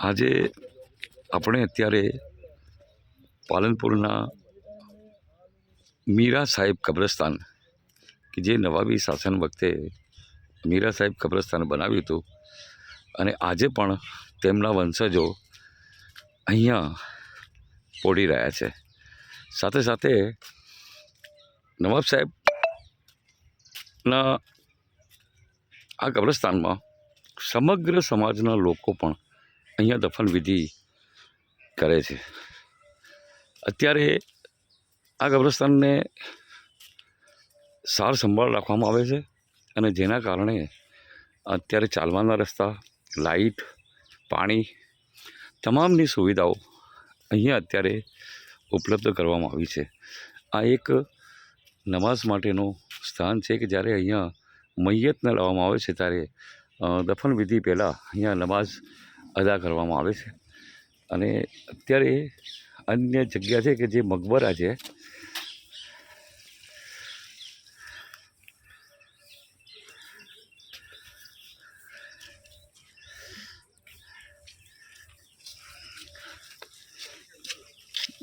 આજે આપણે અત્યારે પાલનપુરના મીરા સાહેબ કબ્રસ્તાન, કે જે નવાબી શાસન વખતે મીરા સાહેબ કબ્રસ્તાન બનાવ્યું હતું, અને આજે પણ તેમના વંશજો અહીંયા પોડી રહ્યા છે. સાથે સાથે નવાબ સાહેબના આ કબ્રસ્તાનમાં સમગ્ર સમાજના લોકો પણ અહીંયા દફન વિધિ કરે છે. અત્યારે આ કબ્રસ્તાનને સાર સંભાળ રાખવામાં આવે છે અને જેના કારણે અત્યારે ચાલવાના રસ્તા, લાઇટ, પાણી તમામની સુવિધાઓ અહીંયા અત્યારે ઉપલબ્ધ કરવામાં આવી છે. આ એક નમાઝ માટેનું સ્થાન છે કે જ્યારે અહીંયા મૈયતને લાવવામાં આવે છે ત્યારે દફન વિધિ પહેલાં અહીંયા નમાઝ અદા કરવામાં આવે છે. અને અત્યારે અન્ય જગ્યા છે કે જે મકબરા છે,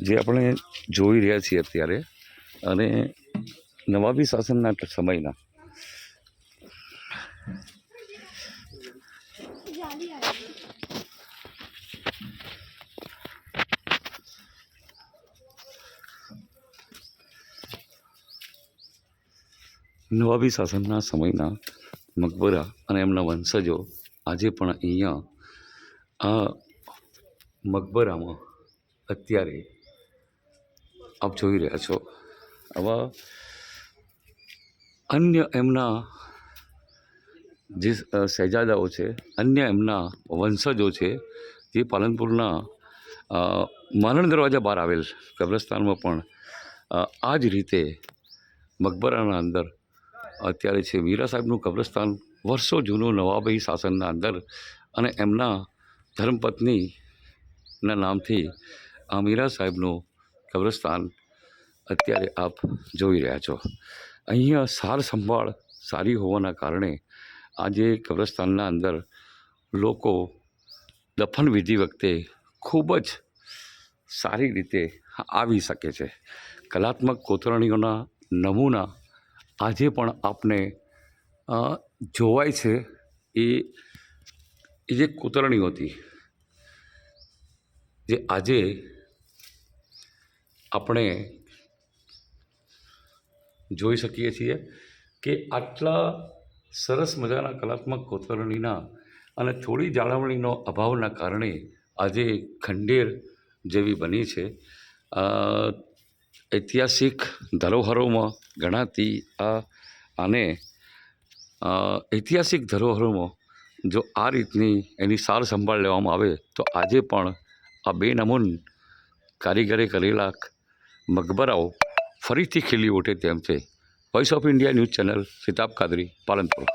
જે આપણે જોઈ રહ્યા છીએ અત્યારે અને નવાબી શાસનના સમયના. નવાબી શાસનના સમયના મકબરા અને એમના વંશજો આજે પણ અહીંયા આ મકબરામાં અત્યારે આપ જોઈ રહ્યા છો. આવા અન્ય એમના જે શહેજાદાઓ છે, અન્ય એમના વંશજો છે જે પાલનપુરના માનણ દરવાજા બહાર આવેલ કબ્રસ્તાનમાં પણ આ જ રીતે મકબરાના અંદર અત્યારે છે વીરા સાહેબનું કબ્રસ્તાન વર્ષો જૂનું નવાબી શાસનના અંદર અને એમના ધર્મપત્નીના નામથી આ મીરા સાહેબનું કબ્રસ્તાન અત્યારે આપ જોઈ રહ્યા છો. અહીંયા સાર સંભાળ સારી હોવાના કારણે આજે કબ્રસ્તાનના અંદર લોકો દફન વિધિ વખતે ખૂબ જ સારી રીતે આવી શકે છે. કલાત્મક કોતરણીઓના નમૂના આજે પણ આપને જોવાય છે એ એ જે કોતરણીઓ હતી, જે આજે આપણે જોઈ શકીએ છીએ કે આટલા સરસ મજાના કલાત્મક કોતરણીના અને થોડી જાળવણીનો અભાવના કારણે આજે ખંડેર જેવી બની છે. ઐતિહાસિક ધરોહરોમાં ગણાતી આ આને ઐતિહાસિક ધરોહરોમાં જો આ રીતની એની સાર સંભાળ લેવામાં આવે, તો આજે પણ આ બે નમૂન કારીગરે કરેલા મકબરાઓ ફરીથી ખીલી ઉઠે તેમ છે. Voice of India news channel Sitab Kadri Palanpur.